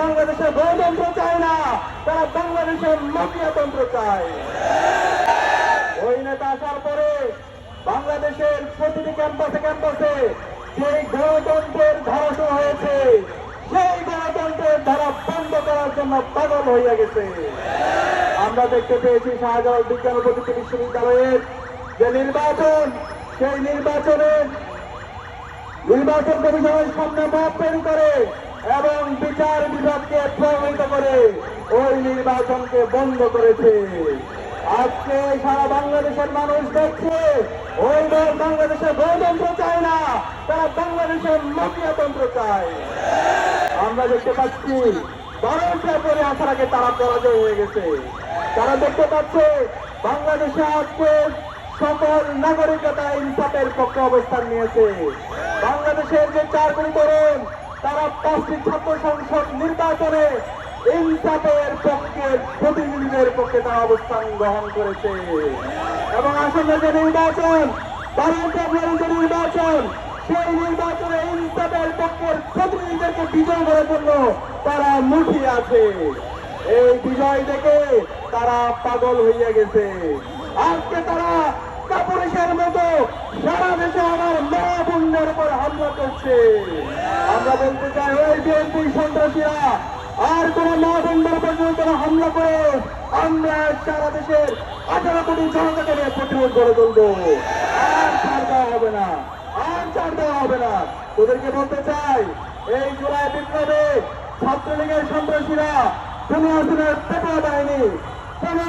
বাংলাদেশে গণতন্ত্র চায় না, তারা বাংলাদেশের মাফিয়াতন্ত্র চায়। ওই নেতা আসার পরে বাংলাদেশের প্রতিটি ক্যাম্পাসে ক্যাম্পাসে যে গণতন্ত্রের ধারা শুরু হয়েছে, সেই গণতন্ত্রের ধারা বন্ধ করার জন্য পাগল হইয়া গেছে। আমরা দেখতে পেয়েছি শাহজালাল বিজ্ঞান ও প্রযুক্তি বিশ্ববিদ্যালয়ের যে নির্বাচন, সেই নির্বাচনের নির্বাচন কমিশনের সামনে মত তৈরি করে এবং বিচার বিভাগকে প্রভাবিত করে ওই নির্বাচনকে বন্ধ করেছে। আজকে সারা বাংলাদেশের মানুষ দেখছে, ওই দল বাংলাদেশে গণতন্ত্র চায় না, তারা বাংলাদেশের মাফিয়াতন্ত্র চায়। আমরা দেখতে পাচ্ছি, বারোটা পরে আসার আগে তারা পরাজয় হয়ে গেছে। তারা দেখতে পাচ্ছে, বাংলাদেশে আজকে সকল নাগরিকতা ইনসাফের পক্ষে অবস্থান নিয়েছে। বাংলাদেশের যে চার কোটি তরুণ তারা পাঁচটি ছাত্র সংসদ নির্বাচনে ইনসাফের পক্ষে প্রতিনিধিদের পক্ষে তারা অবস্থান গ্রহণ করেছে। এবং আসন্ন যে নির্বাচন যে নির্বাচন, সেই নির্বাচনে ইনসাফের পক্ষের প্রতিনিধিদেরকে বিজয় করার জন্য তারা মুঠিয়ে আছে। এই বিজয় দেখে তারা পাগল হইয়া গেছে। আজকে তারা কাপুরুষের মতো সারা দেশে আমার মা বোনদের উপর হামলা করছে। আর কোন হামলা করে আমরা সারা দেশের আঠারো কোটি জনতাকে নিয়ে প্রতিরোধ গড়ে তুলবো। আর ছাড় দেওয়া হবে না। আর ছাড় দেওয়া হবে না। তোদেরকে বলতে চাই, এই জুলাই বিপ্লবে ছাত্রলীগের সন্ত্রাসীরা কোনো আসনের পেপা দেয়নি। কোনো